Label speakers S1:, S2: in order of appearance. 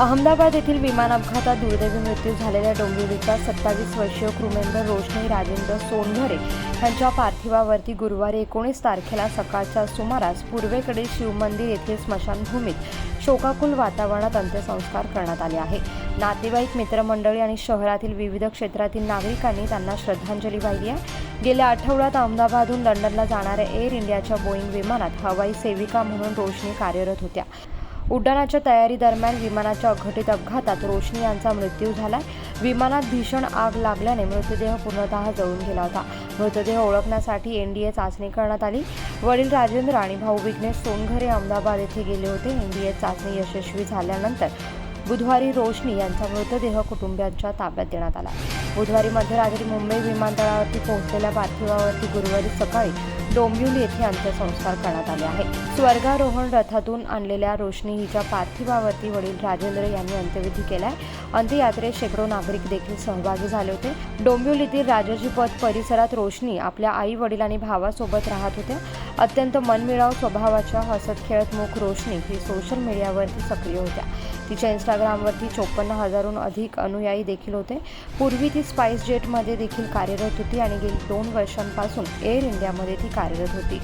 S1: अहमदाबाद येथील विमान अपघातात दुर्दैवी मृत्यू झालेल्या डोंबिवलीचा सत्तावीस वर्षीय कृमेंद्र रोशनी राजेंद्र सोनघरे यांच्या पार्थिवावरती गुरुवारी एकोणीस तारखेला सकाळच्या सुमारास पूर्वेकडील शिवमंदिर येथील स्मशानभूमीत शोकाकुल वातावरणात अंत्यसंस्कार करण्यात आले आहे. नातेवाईक मित्रमंडळी आणि शहरातील विविध क्षेत्रातील नागरिकांनी त्यांना श्रद्धांजली वाहिली आहे. गेल्या आठवड्यात अहमदाबादहून लंडनला जाणाऱ्या एअर इंडियाच्या बोईंग विमानात हवाई सेविका म्हणून रोशनी कार्यरत होत्या. उड्डाणाच्या तयारीदरम्यान विमानाच्या अघटित अपघातात रोशनी यांचा मृत्यू झाला विमानात भीषण आग लागल्याने मृतदेह पूर्णतः जळून गेला होता. मृतदेह ओळखण्यासाठी एनडीए चाचणी करण्यात आली. वडील राजेंद्र आणि भाऊ विघ्नेश सोनघरे अहमदाबाद येथे गेले होते. एनडीए चाचणी यशस्वी झाल्यानंतर बुधवारी रोशनी यांचा मृतदेह कुटुंबियांच्या ताब्यात देण्यात आला. बुधवारी मध्यरात्री मुंबई विमानतळावरती पोहोचलेल्या पार्थिवावरती गुरुवारी सकाळी डोंबिवली येथे अंत्यसंस्कार करण्यात आले आहे स्वर्गारोहण रथातून आणलेल्या रोशनी हिच्या पार्थिवावरती वडील राजेंद्र यांनी अंत्यविधी केलाय. अंत्ययात्रेत शेकडो नागरिक देखील सहभागी झाले होते. डोंबिवलीतील राजाजी पथ परिसरात रोशनी आपल्या आई वडील आणि भावासोबत राहत होत्या. अत्यंत मनमिळाव स्वभावाच्या हसत खेळत मुख रोशनी ही सोशल मीडियावरती सक्रिय होत्या. तिच्या इंस्टाग्रामवरती चोपन्न हजारहून अधिक अनुयायी देखील होते. पूर्वी ती स्पाइस जेटमध्ये देखील कार्यरत होती आणि गेली दोन वर्षांपासून एअर इंडियामध्ये ती कार्यरत होती.